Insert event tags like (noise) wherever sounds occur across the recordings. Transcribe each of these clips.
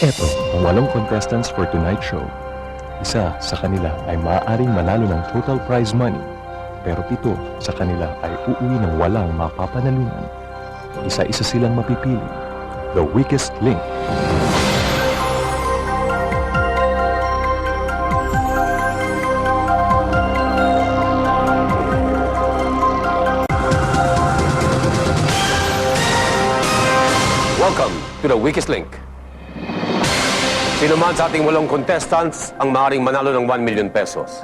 Eto ang walong contestants for tonight's show. Isa sa kanila ay maaaring manalo ng total prize money, pero pito sa kanila ay uuwi ng walang mapapanalunan. Isa-isa silang mapipili. The weakest link. Welcome to the Weakest Link. Sino man sa ating walong contestants ang maaaring manalo ng 1 million pesos.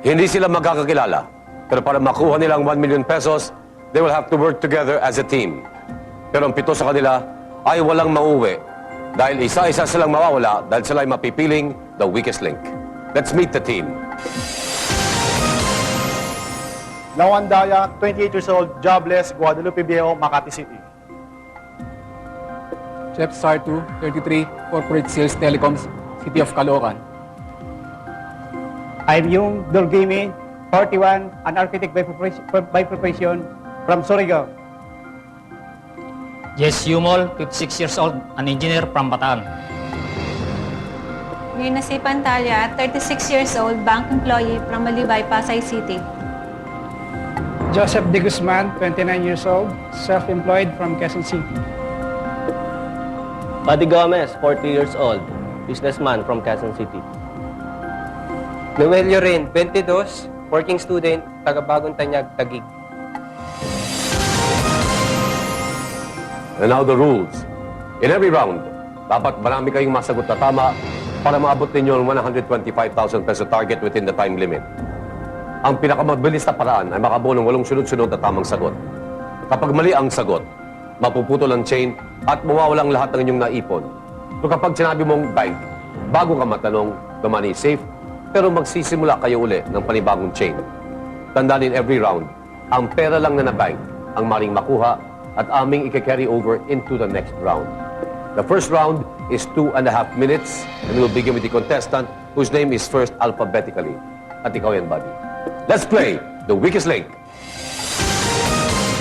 Hindi sila magkakakilala, pero para makuha nilang 1 million pesos, they will have to work together as a team. Pero ang pito sa kanila ay walang mauwi dahil isa-isa silang mawawala dahil sila ay mapipiling the weakest link. Let's meet the team. Lawan Daya, 28 years old, jobless, Guadalupe Viejo, Makati City. Chef Sartu, 33, Corporate Sales Telecoms, City of Caloocan. I'm Yung Durgimi, 41, an architect by profession, by profession from Surigao. Jess Yumol, 56 years old, an engineer from Bataan. Mirna C. Pantalla, 36 years old, bank employee from Malibay, Pasay City. Joseph De Guzman, 29 years old, self-employed from Quezon City. Buddy Gomez, 40 years old, businessman from Quezon City. Noel Llorin, 22, working student, taga Bagong Tanyag, Taguig. And now the rules. In every round, dapat marami kayong masagot na tama para maabot ninyo ang 125,000 peso target within the time limit. Ang pinakamabilis na paraan ay makabuo ng walong sunod-sunod na tamang sagot. Kapag mali ang sagot, mapuputol ang chain at mawawala ang lahat ng inyong naipon. So kapag sinabi mong bank, bago ka matanong, the money is safe, pero magsisimula kayo uli ng panibagong chain. Tandaan every round, ang pera lang na na-bank ang maring makuha at aming i-carry over into the next round. The first round is two and a half minutes and we'll begin with the contestant whose name is first alphabetically. At ikaw yan, buddy. Let's play the weakest link.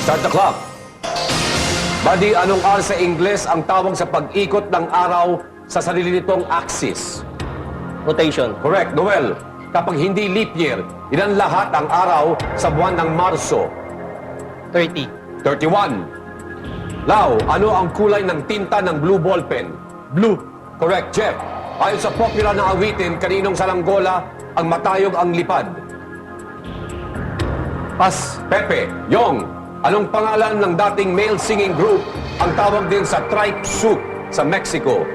Start the clock. Buddy, anong R sa Ingles ang tawag sa pag-ikot ng araw sa sarili nitong axis? Rotation, Correct, Noel. Kapag hindi leap year, ilan lahat ang araw sa buwan ng Marso? 30. 31. Lau, ano ang kulay ng tinta ng blue ballpen? Blue. Correct, Jeff. Ayon sa popular na awitin, kaninong salanggola ang matayog ang lipad? Pas. Pepe. Yong. Anong pangalan ng dating male singing group ang tawag din sa tripe soup sa Mexico?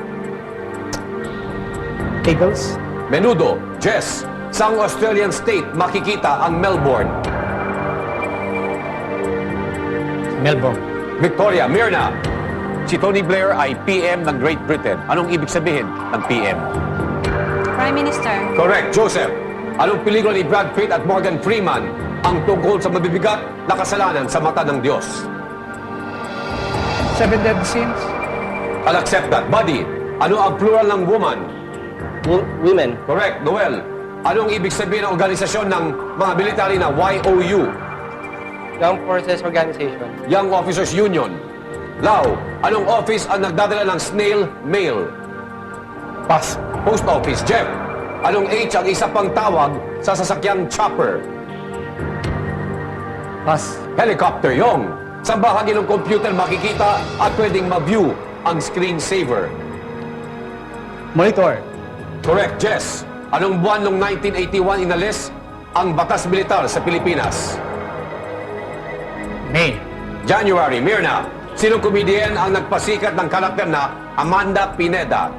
Eagles, Menudo. Jess. Saang Australian state makikita ang Melbourne? Melbourne. Victoria, Mirna. Si Tony Blair ay PM ng Great Britain. Anong ibig sabihin ng PM? Prime Minister. Correct, Joseph. Anong pelikula ni Brad Pitt at Morgan Freeman ang tungkol sa mabibigat na kasalanan sa mata ng Diyos? Seven Deadly Sins, I'll accept that. Buddy, ano ang plural ng woman? wo- women, Correct, Noel. Anong ibig sabihin ng organisasyon ng mga military na YOU? Young Forces Organization. Young Officers Union. Lau, anong office ang nagdadala ng snail mail? Pass. Post Office. Jeff, anong H ang isa pang tawag sa sasakyang chopper? Pass. Helicopter. Yong, sa bahagi ng computer makikita at pwedeng ma-view ang screensaver. Monitor, Correct, Jess. Anong buwan noong 1981 inalis ang batas militar sa Pilipinas? May. January, Mirna. Sinong comedian ang nagpasikat ng karakter na Amanda Pineda?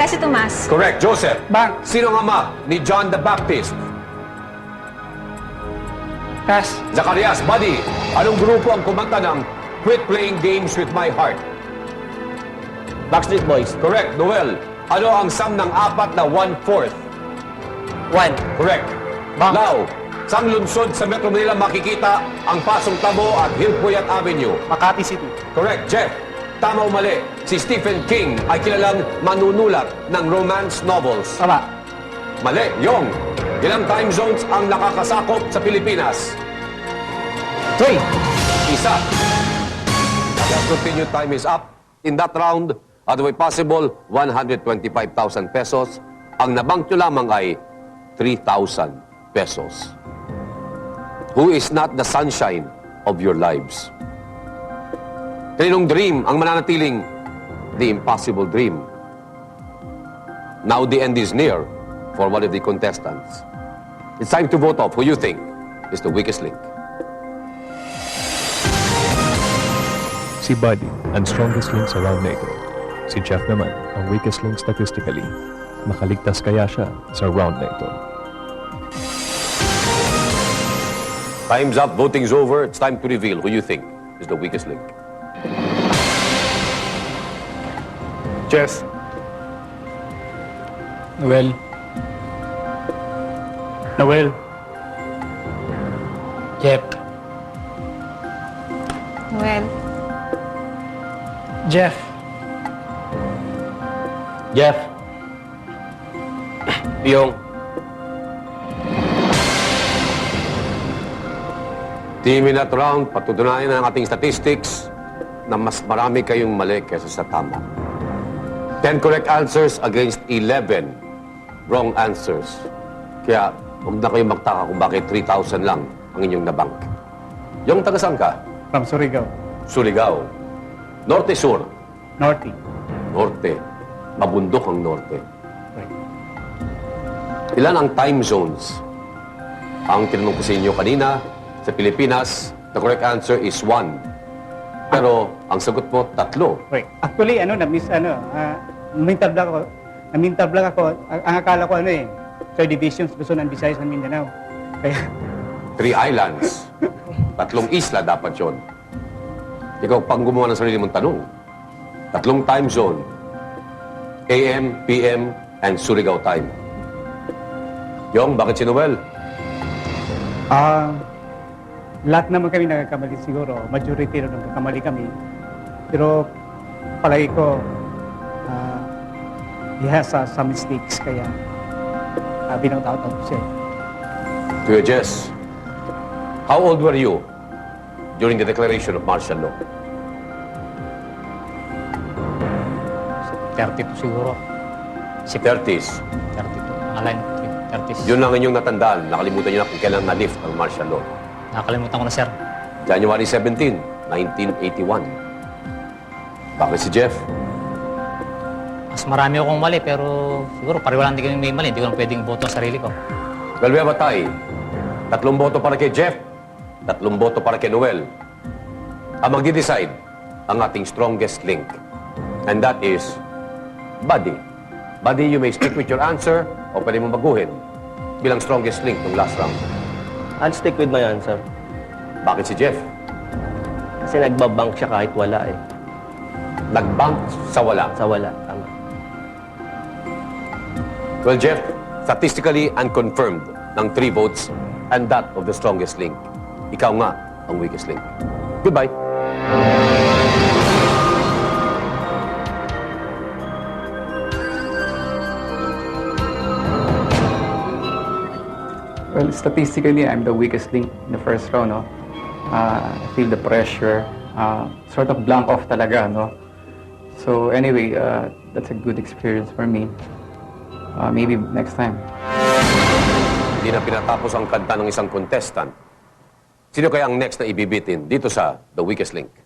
Kasi Tomas. Correct, Joseph. Bank, Sino ang ama ni John the Baptist? Pass, Zacarias, Buddy. Anong grupo ang kumanta ng Quit Playing Games with My Heart? Backstreet Boys, Correct, Noel. Ano ang sum ng apat na one-fourth? 1. Correct. Bang. Lau, sang lungsod sa Metro Manila makikita ang Pasong Tabo at Hillpuyat Avenue? Makati City. Correct, Jeff. Tama o mali, si Stephen King ay kilalang manunulat ng romance novels. tama. Mali, Yong. Ilang time zones ang nakakasakop sa Pilipinas? three, Isa. Just continue, time is up. In that round, at the way possible, 125,000 pesos. Ang nabank nyo lamang ay 3,000 pesos. Who is not the sunshine of your lives? Kaninong dream ang mananatiling the impossible dream? Now the end is near for one of the contestants. It's time to vote off who you think is the weakest link. Si Buddy, ang strongest link sa round na ito. Si Jeff naman, ang weakest link statistically. Makaligtas kaya siya sa round na ito. Time's up, voting's over. It's time to reveal who you think is the weakest link. Jess. Noel. Noel. Jeff. Well, Jeff. Jeff. Piyong. Team in that round, patutunayan ng ating statistics na mas marami kayong mali kaysa sa tama. 10 correct answers against 11 wrong answers. Kaya huwag na kayong magtaka kung bakit 3,000 lang ang inyong nabank. Yung taga saan ka? From Surigao, Surigao. Norte, Sur. Norte. Norte. Mabundok ang norte. Right. Ilan ang time zones? Ang tinanong ko sa inyo kanina, sa Pilipinas, the correct answer is one. Pero ang sagot mo, tatlo. Right. Actually, ano, na-miss, ano, uh, mintab lang ako, namintab lang ako, ang, ang akala ko, ano eh, third divisions, Luzon and Visayas and Mindanao. Kaya, (laughs) Three islands. Tatlong isla dapat yon. Ikaw pang gumawa ng sarili mong tanong. Tatlong time zone. AM, PM, and Surigao time. Yong, bakit si Noel? ah, lahat naman kami nagkakamali siguro, majority rin nagkakamali kami. Pero, palagi ko, ah, he has uh, some mistakes, kaya, uh, binaut-out ako siya. Kuya Jess, how old were you during the declaration of martial law? 32 siguro. Si 30s. 32. Alin, 30s. Yun lang inyong natandaan. Nakalimutan nyo na kung kailan na-lift ang martial law. Nakalimutan ko na, sir. January 17, 1981. Bakit si Jeff? Mas marami akong mali, pero siguro pareho lang din kami may mali. Hindi ko lang pwedeng boto ang sarili ko. Well, we have a tie. Tatlong boto para kay Jeff, tatlong boto para kay Noel. Ang magdi-decide ang ating strongest link. And that is Buddy. Buddy, you may stick with your answer o pwede mo baguhin bilang strongest link ng last round. I'll stick with my answer. Bakit si Jeff? Kasi nagbabank siya kahit wala eh. Nag-bank sa wala. Sa wala. Tama. Well, Jeff, statistically unconfirmed ng three votes and that of the strongest link. Ikaw nga ang weakest link. Goodbye. Well, statistically, I'm the weakest link in the first round, no? Uh, I feel the pressure. Uh, sort of blank off talaga, no? So anyway, uh, that's a good experience for me. Uh, maybe next time. Hindi na pinatapos ang kanta ng isang contestant. Sino kaya ang next na ibibitin dito sa The Weakest Link?